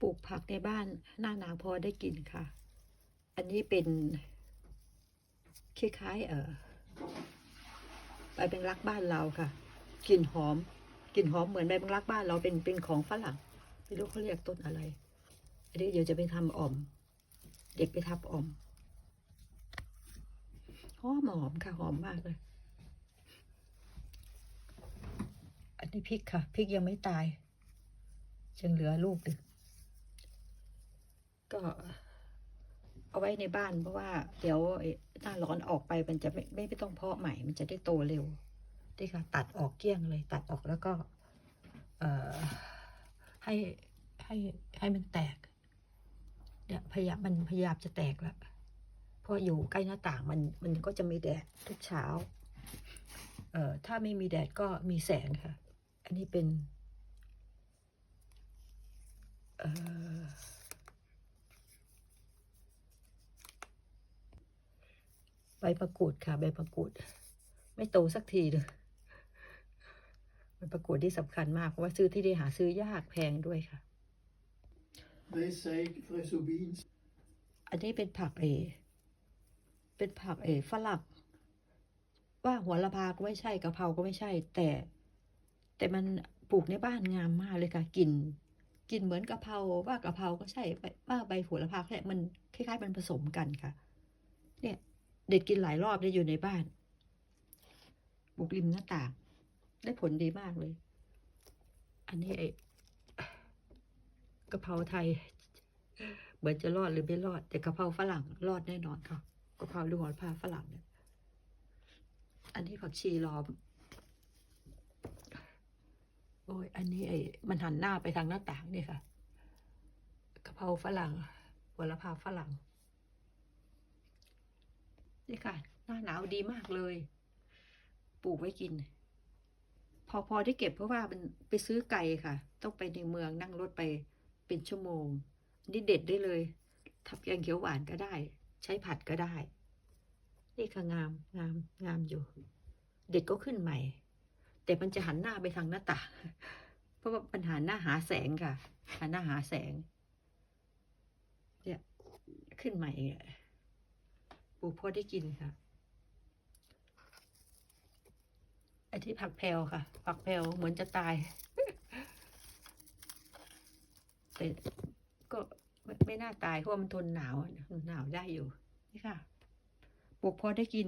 ปลูกผักในบ้านหน้าหนาวพอได้กินค่ะ อันนี้เป็นคล้ายๆเออใบแมงลักบ้านเราค่ะกลิ่นหอมกลิ่นหอมเหมือนใบแมงลักบ้านเราเป็นเป็นของฝรั่งไม่รู้เขาเรียกต้นอะไรอันนี้เดี๋ยวจะไปทำอ่อม เด็กไปทำอ่อมหอมหอมค่ะหอมมากเลย อันนี้พริกค่ะพริกยังไม่ตายยังเหลือลูกหนึ่ง ก็เอาไว้ในบ้านเพราะว่าเดี๋ยวหน้าร้อนออกไปมันจะไม่ไม่ไมต้องเพาะใหม่ มันจะได้โตเร็วนี่ค่ะ ตัดออกเกลี้ยงเลย ตัดออกแล้วก็เอ่อให้ให้ให้มันแตกเนี่ยพยายามมันพยายามจะแตกแล้วเพราะอยู่ใกล้หน้าต่างมันมันก็จะมีแดดทุกเช้า เอ่อถ้าไม่มีแดดก็มีแสงค่ะ อันนี้เป็น เอ่อ ใบมะกรูดค่ะใบมะกรูด ไม่โตสักทีเลยใบมะกรูดที่สำคัญมากเพราะว่าซื้อที่ได้หาซื้อยากแพงด้วยค่ะ Deze zei ik, flesso beans. อันนี้เป็นผักเอ เป็นผักเอฝรั่งว่าหัวละพาก็ไม่ใช่กะเพราก็ไม่ใช่ แต่ แต่มันปลูกในบ้านงามมากเลยค่ะกลิ่นกลิ่นเหมือนกะเพราว่ากะเพราก็ใช่ใบว่าใบโหัวละพาแค่มันคล้ายๆมันผสมกันค่ะ เนี่ย เด็กกินหลายรอบได้อยู่ในบ้านปลูกริมหน้าต่าง ได้ผลดีมากเลย อันนี้ไอ้กะเพราไทย เหมือนจะรอดหรือไม่รอด แต่กะเพราฝรั่งรอดแน่นอนค่ะกะเพราลูกหัวละพาฝรั่งเนี่ยอันนี้ผักชีล้อมโอ้ยอันนี้ไอ้มันหันหน้าไปทางหน้าต่างนี่ค่ะกะเพราฝรั่งหัวละพาฝรั่ง นี่ค่ะ หน้าหนาวดีมากเลย ปลูกไว้กิน พอพอได้เก็บเพราะว่ามันไปซื้อไก่ค่ะ ต้องไปในเมืองนั่งรถไปเป็นชั่วโมง นี่เด็ดได้เลยทับแกงเขียวหวานก็ได้ ใช้ผัดก็ได้ นี่ค่ะงามงามงามอยู่ เด็กก็ขึ้นใหม่ แต่มันจะหันหน้าไปทางหน้าต่างเพราะว่าปัญหาหน้าหาแสงค่ะหันหน้าหาแสงเนี่ยขึ้นใหม่อะ ปลูกพอได้กินค่ะไอ้ที่ผักแพรวค่ะ ผักแพรวเหมือนจะตาย แต่ก็ไม่ไม่น่าตายเพราะว่ามันทนหนาวอะหนาวได้อยู่ นี่ค่ะปลูกพอได้กิน